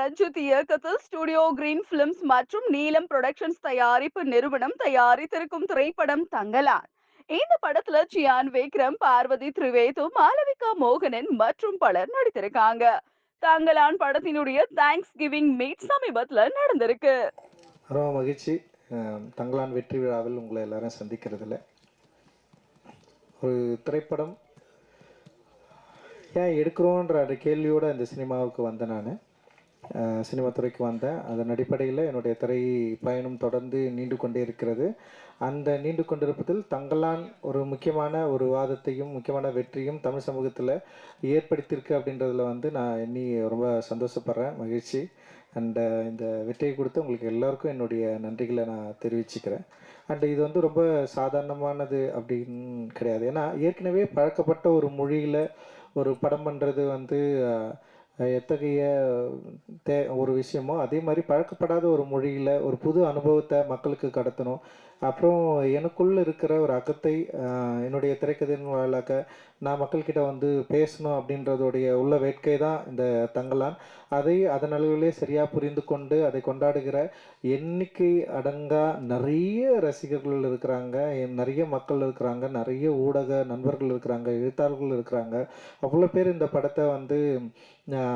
ரஞ்சித் இயக்கத்தில் studio green films மற்றும் நீலம் புரொடக்ஷன்ஸ் தயாரிப்பு நிறுவனம் தயாரித்திருக்கும் திரைப்படம் தங்கலான். இந்த படத்துல சியான் விக்ரம் பார்வதி திரிவேது மாலவிகா மோகனன் மற்றும் பலர் நடித்திருக்காங்க. தங்கலான் படத்தினுடைய தேங்க்ஸ் கிவிங் மீட் சமீபத்துல நடந்திருக்கு. ரொம்ப மகிழ்ச்சி. தங்கலான் வெற்றி விழாவில் உங்களை எல்லாரும் சந்திக்கிறதுல. ஒரு திரைப்படம் ஏன் எடுக்கிறோன்ற கேள்வியோட அந்த சினிமாவுக்கு வந்தேன் நான். சினிமா துறைக்கு வந்தேன். அதன் அடிப்படையில் என்னுடைய திரை பயணம் தொடர்ந்து நீண்டு கொண்டே இருக்கிறது. அந்த நீண்டு கொண்டிருப்பதில் தங்களான் ஒரு முக்கியமான ஒரு வாதத்தையும் முக்கியமான வெற்றியும் தமிழ் சமூகத்தில் ஏற்படுத்தியிருக்கு அப்படின்றதுல வந்து நான் எண்ணி ரொம்ப சந்தோஷப்படுறேன். மகிழ்ச்சி. அண்ட் இந்த வெற்றியை கொடுத்து உங்களுக்கு எல்லாருக்கும் என்னுடைய நன்றிகளை நான் தெரிவிச்சுக்கிறேன். அண்டு இது வந்து ரொம்ப சாதாரணமானது அப்படின்னு கிடையாது. ஏன்னா ஏற்கனவே பழக்கப்பட்ட ஒரு மொழியில் ஒரு படம் பண்ணுறது வந்து எத்தகைய தே ஒரு விஷயமோ அதே மாதிரி பழக்கப்படாத ஒரு மொழியில் ஒரு புது அனுபவத்தை மக்களுக்கு கடத்தணும். அப்புறம் எனக்குள்ளே இருக்கிற ஒரு அகத்தை என்னுடைய திரைக்கதையின் வாயிலாக நான் மக்கள்கிட்ட வந்து பேசணும் அப்படின்றதுடைய உள்ள வேட்கை தான் இந்த தங்கலான். அதை அதன் அளவிலே சரியாக புரிந்து கொண்டு அதை கொண்டாடுகிற எண்ணிக்கை அடங்கா நிறைய ரசிகர்கள் இருக்கிறாங்க. நிறைய மக்கள் இருக்கிறாங்க. நிறைய ஊடக நண்பர்கள் இருக்கிறாங்க. எழுத்தாளர்கள் இருக்கிறாங்க. அவ்வளோ பேர் இந்த படத்தை வந்து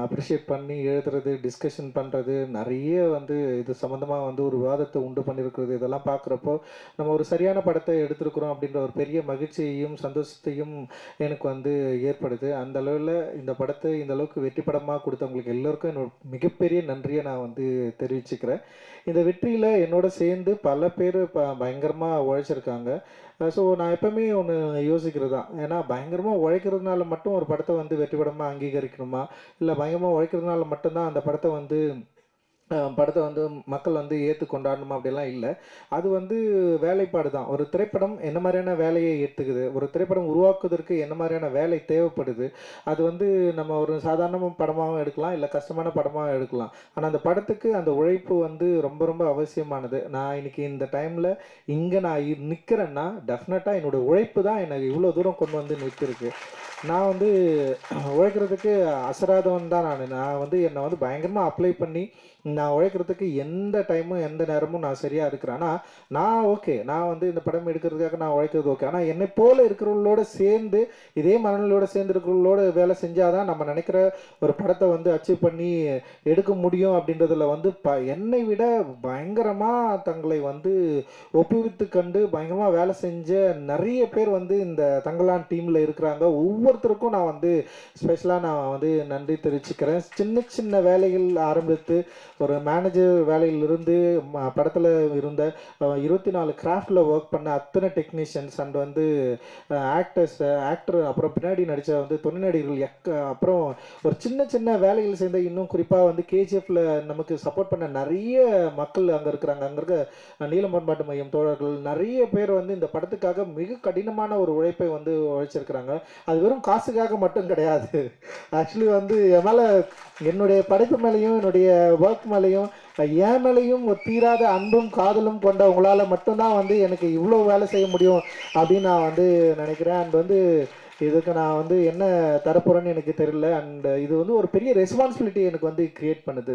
அப்ரிஷியேட் பண்ணி எழுதுறது டிஸ்கஷன் பண்ணுறது நிறைய வந்து இது சம்மந்தமாக வந்து ஒரு விவாதத்தை உண்டு பண்ணியிருக்கிறது. இதெல்லாம் பார்க்குறப்போ நம்ம ஒரு சரியான படத்தை எடுத்திருக்கிறோம் அப்படின்ற ஒரு பெரிய மகிழ்ச்சியையும் சந்தோஷத்தையும் எனக்கு வந்து ஏற்படுது. அந்த அளவில் இந்த படத்தை இந்த அளவுக்கு வெற்றி படமாக கொடுத்தவங்களுக்கு எல்லோருக்கும் என்னோட மிகப்பெரிய நன்றியை நான் வந்து தெரிவிச்சுக்கிறேன். இந்த வெற்றியில் என்னோட சேர்ந்து பல பேர் ப பயங்கரமாக உழைச்சிருக்காங்க. ஸோ நான் எப்போவுமே ஒன்று யோசிக்கிறது? தான் ஏன்னா பயங்கரமாக உழைக்கிறதுனால மட்டும் ஒரு படத்தை வந்து வெற்றி படமாக அங்கீகரிக்கணுமா? இல்லை பயங்கரமாக உழைக்கிறதுனால மட்டும்தான் அந்த படத்தை வந்து படத்தை வந்து மக்கள் வந்து ஏற்று கொண்டாடணுமா அப்படிலாம் இல்லை. அது வந்து வேலைப்பாடு தான். ஒரு திரைப்படம் என்ன மாதிரியான வேலையை ஏற்றுக்குது ஒரு திரைப்படம் உருவாக்குவதற்கு என்ன மாதிரியான வேலை தேவைப்படுது? அது வந்து நம்ம ஒரு சாதாரண படமாகவும் எடுக்கலாம் இல்லை கஷ்டமான படமாகவும் எடுக்கலாம். ஆனால் அந்த படத்துக்கு அந்த உழைப்பு வந்து ரொம்ப ரொம்ப அவசியமானது. நான் இன்னைக்கு இந்த டைமில் இங்கே நான் நிற்கிறேன்னா டெஃபினட்டாக என்னோட உழைப்பு தான் எனக்கு இவ்வளோ தூரம் கொண்டு வந்து நிற்கிருக்கு. நான் வந்து உழைக்கிறதுக்கு அசராதவன் தான் நான். நான் வந்து என்னை வந்து பயங்கரமாக அப்ளை பண்ணி நான் நான் உழைக்கிறதுக்கு எந்த டைமும் எந்த நேரமும் நான் சரியாக இருக்கிறேன். ஆனால் நான் ஓகே நான் வந்து இந்த படம் எடுக்கிறதுக்காக நான் உழைக்கிறது ஓகே ஆனால் என்னை போல இருக்கிறவங்களோட சேர்ந்து இதே மனநிலையோட சேர்ந்து இருக்கிறவங்களோட வேலை செஞ்சால் தான் நம்ம நினைக்கிற ஒரு படத்தை வந்து அச்சீவ் பண்ணி எடுக்க முடியும் அப்படின்றதுல வந்து ப என்னை விட பயங்கரமாக தங்களை வந்து ஒப்புவித்து கண்டு பயங்கரமாக வேலை செஞ்ச நிறைய பேர் வந்து இந்த தங்கலான் டீமில் இருக்கிறாங்க. ஒவ்வொருத்தருக்கும் நான் வந்து ஸ்பெஷலாக நான் வந்து நன்றி தெரிவிச்சுக்கிறேன். சின்ன சின்ன வேலைகள் ஆரம்பித்து ஒரு மேனேஜர் வேலையிலிருந்து படத்தில் இருந்த இருபத்தி நாலு கிராஃப்டில் ஒர்க் பண்ண அத்தனை டெக்னீஷியன்ஸ் அண்ட் வந்து ஆக்டர்ஸ் ஆக்டர் அப்புறம் பின்னாடி நடித்த வந்து துணை நடிகர்கள் எக்க அப்புறம் ஒரு சின்ன சின்ன வேலைகள் சேர்ந்த இன்னும் குறிப்பாக வந்து கேஜிஎஃப்ல நமக்கு சப்போர்ட் பண்ண நிறைய மக்கள் அங்கே இருக்கிறாங்க. அங்கே இருக்க நீலம் பண்பாட்டு மையம் தோழர்கள் நிறைய பேர் வந்து இந்த படத்துக்காக மிக கடினமான ஒரு உழைப்பை வந்து உழைச்சிருக்கிறாங்க. அது வெறும் காசுக்காக மட்டும் கிடையாது. ஆக்சுவலி வந்து என் மேலே என்னுடைய படைப்பு மேலேயும் என்னுடைய ஒர்க் மேலேயும் என் மேலேயும் ஒரு தீராத அன்பும் காதலும் கொண்ட உங்களால் மட்டும்தான் வந்து எனக்கு இவ்வளோ வேலை செய்ய முடியும் அப்படின்னு நான் வந்து நினைக்கிறேன். அண்ட் வந்து இதுக்கு நான் வந்து என்ன தரப்போகிறேன்னு எனக்கு தெரியல. அண்ட் இது வந்து ஒரு பெரிய ரெஸ்பான்சிபிலிட்டி எனக்கு வந்து கிரியேட் பண்ணுது.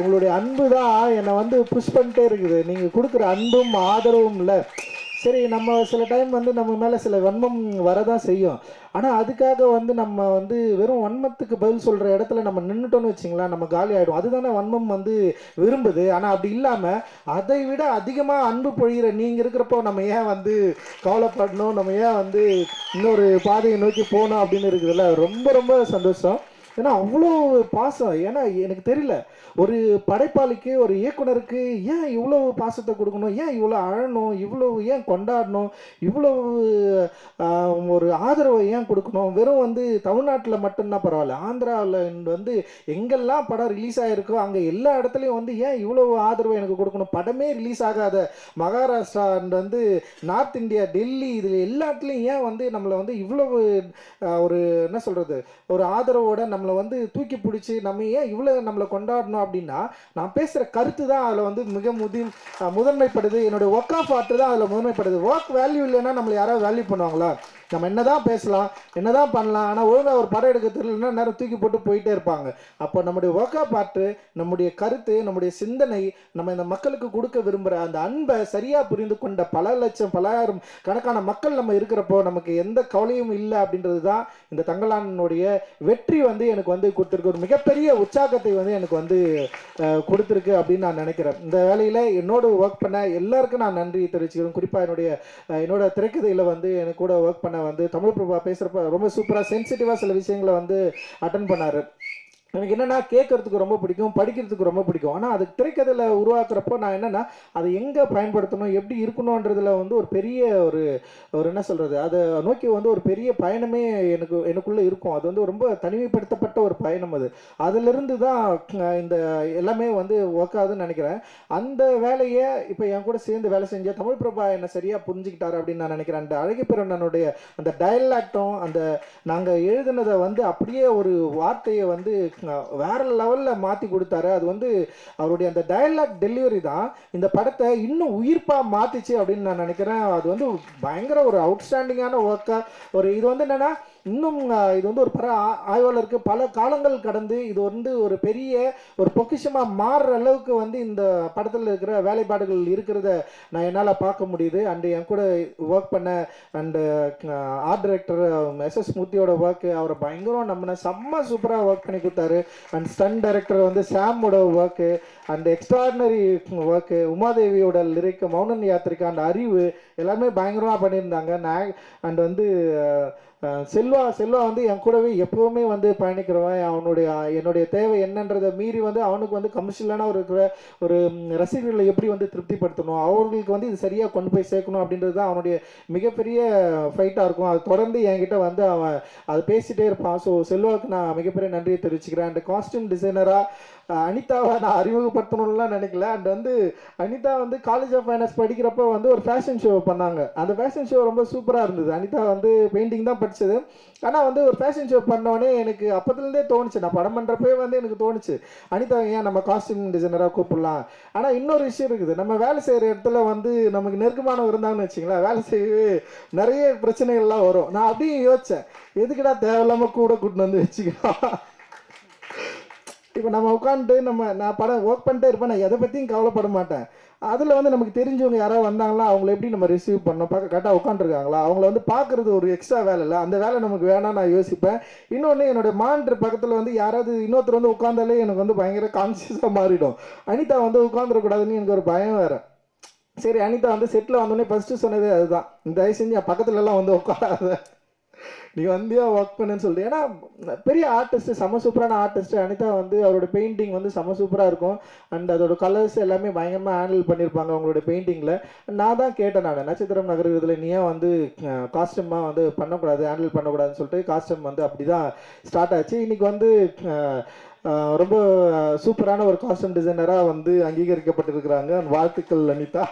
உங்களுடைய அன்பு தான் என்னை வந்து புஷ் பண்ணிட்டே இருக்குது. நீங்கள் கொடுக்குற அன்பும் ஆதரவும் இல்லை. சரி நம்ம சில டைம் வந்து நம்ம மேலே சில வன்மம் வரதான் செய்யும். ஆனால் அதுக்காக வந்து நம்ம வந்து வெறும் வன்மத்துக்கு பதில் சொல்கிற இடத்துல நம்ம நின்றுட்டோம்னு வச்சிங்களேன் நம்ம காலி ஆகிடும் அதுதானே வன்மம் வந்து விரும்புது. ஆனால் அப்படி இல்லாமல் அதை விட அதிகமாக அன்பு பொழிகிற நீங்கள் இருக்கிறப்போ நம்ம ஏன் வந்து கவலைப்படணும்? நம்ம ஏன் வந்து இன்னொரு பாதையை நோக்கி போகணும் அப்படின்னு இருக்குதுல்ல? ரொம்ப ரொம்ப சந்தோஷம். ஏன்னா அவ்வளோ பாசம். ஏன்னா எனக்கு தெரியல. ஒரு படைப்பாளிக்கு ஒரு இயக்குனருக்கு ஏன் இவ்வளோ பாசத்தை கொடுக்கணும்? ஏன் இவ்வளோ அழணும்? இவ்வளோ ஏன் கொண்டாடணும்? இவ்வளோ ஒரு ஆதரவை ஏன் கொடுக்கணும்? வெறும் வந்து தமிழ்நாட்டில் மட்டும்தான் பரவாயில்ல. ஆந்திராவில் வந்து எங்கெல்லாம் படம் ரிலீஸ் ஆகிருக்கோ அங்கே எல்லா இடத்துலையும் வந்து ஏன் இவ்வளோ ஆதரவு எனக்கு கொடுக்கணும்? படமே ரிலீஸ் ஆகாத மகாராஷ்டிரா வந்து நார்த் இந்தியா டெல்லி இதில் எல்லாத்துலேயும் ஏன் வந்து நம்மளை வந்து இவ்வளவு ஒரு என்ன சொல்கிறது ஒரு ஆதரவோட நம்மளை வந்து தூக்கி பிடிச்சி நம்ம ஏன் இவ்வளோ நம்மளை கொண்டாடணும் அப்படின்னா நான் பேசுகிற கருத்து தான் அதில் வந்து மிக முதி முதன்மைப்படுது. என்னுடைய ஒர்க் ஆஃப் ஆர்ட் தான் அதில் முதன்மைப்படுது. ஒர்க் வேல்யூ இல்லைன்னா நம்மளை யாராவது வேல்யூ பண்ணுவாங்களா? நம்ம என்னதான் பேசலாம் என்னதான் பண்ணலாம் ஆனால் ஒழுங்காக ஒரு படம் எடுக்க தெரியலன்னா நேரம் தூக்கி போட்டு போயிட்டே இருப்பாங்க. அப்போ நம்முடைய ஒர்க்கா பாட்டு நம்முடைய கருத்து நம்முடைய சிந்தனை நம்ம இந்த மக்களுக்கு கொடுக்க விரும்புகிற அந்த அன்பை சரியாக புரிந்து கொண்ட பல லட்சம் பலாயிரம் கணக்கான மக்கள் நம்ம இருக்கிறப்போ நமக்கு எந்த கவலையும் இல்லை அப்படின்றது தான் இந்த தங்கலானுடைய வெற்றி வந்து எனக்கு வந்து கொடுத்துருக்கு. ஒரு மிகப்பெரிய உற்சாகத்தை வந்து எனக்கு வந்து கொடுத்துருக்கு அப்படின்னு நான் நினைக்கிறேன். இந்த வேலையில் என்னோட ஒர்க் பண்ண எல்லாருக்கும் நான் நன்றி தெரிவிச்சுக்கிறேன். குறிப்பாக என்னுடைய என்னோட திரைக்கதையில் வந்து எனக்கு கூட ஒர்க் பண்ண வந்து தமிழ் பிரபா பேசுகிறப்ப ரொம்ப சூப்பராக சென்சிட்டிவாக சில விஷயங்களை வந்து அட்டன் பண்ணார். எனக்கு என்னென்னா கேட்கறதுக்கு ரொம்ப பிடிக்கும் படிக்கிறதுக்கு ரொம்ப பிடிக்கும். ஆனால் அது திரைக்கதையில் உருவாக்குறப்போ நான் என்னென்னா அதை எங்கே பயன்படுத்தணும் எப்படி இருக்கணுன்றதில் வந்து ஒரு பெரிய ஒரு ஒரு என்ன சொல்கிறது அதை நோக்கி வந்து ஒரு பெரிய பயணமே எனக்கு எனக்குள்ளே இருக்கும். அது வந்து ரொம்ப தனிமைப்படுத்தப்பட்ட ஒரு பயணம் அது. அதிலிருந்து தான் இந்த எல்லாமே வந்து ஒர்க் ஆகுதுன்னு நினைக்கிறேன். அந்த வேலையை இப்போ என் கூட சேர்ந்து வேலை செஞ்ச தமிழ் பிரபா என்னை சரியாக புரிஞ்சுக்கிட்டார் அப்படின்னு நான் நினைக்கிறேன். அந்த அழகிய பிறனனுடைய அந்த டயலாக்டும் அந்த நாங்கள் எழுதுனதை வந்து அப்படியே ஒரு வார்த்தையை வந்து வேற லெவலில் மாற்றி கொடுத்தாரு. அது வந்து அவருடைய அந்த டயலாக் டெலிவரி தான். இந்த படத்தை இன்னும் உயிர்ப்பாக மாற்றிச்சு அப்படின்னு நான் நினைக்கிறேன். அது வந்து பயங்கர ஒரு அவுட்ஸ்டாண்டிங்கான ஒர்க்காக ஒரு இது வந்து என்னென்னா இன்னும் இது வந்து ஒரு பட ஆ- ஆய்வாளருக்கு பல காலங்கள் கடந்து இது வந்து ஒரு பெரிய ஒரு பொக்கிஷமாக மாறுற அளவுக்கு வந்து இந்த படத்தில் இருக்கிற வேலைப்பாடுகள் இருக்கிறத நான் என்னால் பார்க்க முடியுது. அண்டு என் கூட ஒர்க் பண்ண and art director S S மூர்த்தியோட work அவரை பயங்கரம் நம்மளை செம்ம சூப்பராக ஒர்க் பண்ணி கொடுத்தாரு. அண்ட் ஸ்டன் டைரக்டர் வந்து சாமோட ஒர்க்கு அண்ட் எக்ஸ்ட்ராடினரி ஒர்க்கு உமாதேவியோட லிரிக் மௌனன் யாத்திரிக்கா அந்த அறிவு எல்லாமே பயங்கரமாக பண்ணியிருந்தாங்க. நான் அண்ட் வந்து செல்வா செல்வா வந்து என் கூடவே எப்போவுமே வந்து பயணிக்கிறவன் அவனுடைய என்னுடைய தேவை என்னன்றதை மீறி வந்து அவனுக்கு வந்து கமர்ஷியலான ஒரு இருக்கிற ஒரு ரசிகர்களை எப்படி வந்து திருப்திப்படுத்தணும்? அவர்களுக்கு வந்து இது சரியாக கொண்டு போய் சேர்க்கணும் அப்படின்றது தான் அவனுடைய மிகப்பெரிய ஃபைட்டாக இருக்கும். அது தொடர்ந்து என்கிட்ட வந்து அவன் அது பேசிகிட்டே இருப்பான். ஸோ செல்வாவுக்கு நான் மிகப்பெரிய நன்றியை தெரிவிச்சுக்கிறேன். அண்ட் காஸ்டியூம் டிசைனராக அனிதாவை நான் அறிமுகப்படுத்தணும்லாம் நினைக்கல. அண்ட் வந்து அனிதா வந்து காலேஜ் ஆஃப் ஃபைனான்ஸ் படிக்கிறப்போ வந்து ஒரு ஃபேஷன் ஷோ பண்ணாங்க. அந்த ஃபேஷன் ஷோ ரொம்ப சூப்பராக இருந்தது. அனிதா வந்து பெயிண்டிங் தான் படிச்சது ஆனால் வந்து ஒரு ஃபேஷன் ஷோ பண்ணோடனே எனக்கு அப்போதுலேருந்தே தோணுச்சு. நான் படம் பண்ணுறப்பே வந்து எனக்கு தோணுச்சு. அனிதா ஏன் நம்ம காஸ்டியூம் டிசைனராக கூப்பிடலாம்? ஆனால் இன்னொரு விஷயம் இருக்குது. நம்ம வேலை செய்கிற இடத்துல வந்து நமக்கு நெருக்கமானம் இருந்தாங்கன்னு வச்சிங்களேன் வேலை செய்யவே நிறைய பிரச்சனைகள்லாம் வரும். நான் அப்படியும் யோசித்தேன் எதுக்குடா தேவையில்லாமல் கூட கூட்டின்னு வந்து வச்சுக்கலாம்? இப்போ நம்ம உட்காந்துட்டு நம்ம நான் படம் ஒர்க் பண்ணிட்டே இருப்பேன் நான் எதை பற்றியும் கவலைப்பட மாட்டேன். அதில் வந்து நமக்கு தெரிஞ்சவங்க யாராவது வந்தாங்களா அவங்கள எப்படி நம்ம ரிசீவ் பண்ணோம் பார்க்க கரெக்டாக உட்காந்துருக்காங்களா அவங்கள வந்து பார்க்குறது ஒரு எக்ஸ்ட்ரா வேலை இல்லை. அந்த வேலை நமக்கு வேணாம் நான் யோசிப்பேன். இன்னொன்று என்னோட மானிட்டர் பக்கத்தில் வந்து யாராவது இன்னொருத்தர் வந்து உட்காந்தாலே எனக்கு வந்து பயங்கர கான்சியஸாக மாறிடும். அனிதா வந்து உட்காந்துடக்கூடாதுன்னு எனக்கு ஒரு பயம் வேறு. சரி அனிதா வந்து செட்டில் வந்தோடனே ஃபஸ்ட்டு சொன்னதே அதுதான். தயவு செஞ்சு என் பக்கத்துலலாம் வந்து உட்காராத. நீ வந்தியா ஒர்க் பண்ணுன்னு சொல்லிட்டு. ஏன்னா பெரிய ஆர்டிஸ்ட் செம சூப்பரான ஆர்டிஸ்ட் அனிதா வந்து அவரோட பெயிண்டிங் வந்து செம சூப்பராக இருக்கும். அண்ட் அதோட கலர்ஸ் எல்லாமே பயங்கரமாக ஹேண்டில் பண்ணியிருப்பாங்க அவங்களோட பெயிண்டிங்கில் நான் தான் கேட்டேன் நான் நட்சத்திரம் நகர்கிறதுல நீ ஏன் வந்து காஸ்டியூமாக வந்து பண்ணக்கூடாது ஹேண்டில் பண்ணக்கூடாதுன்னு சொல்லிட்டு காஸ்டியூம் வந்து அப்படி தான் ஸ்டார்ட் ஆச்சு. இன்றைக்கி வந்து ரொம்ப சூப்பரான ஒரு காஸ்டியூம் டிசைனராக வந்து அங்கீகரிக்கப்பட்டிருக்கிறாங்க. வாழ்த்துக்கள் அனிதா.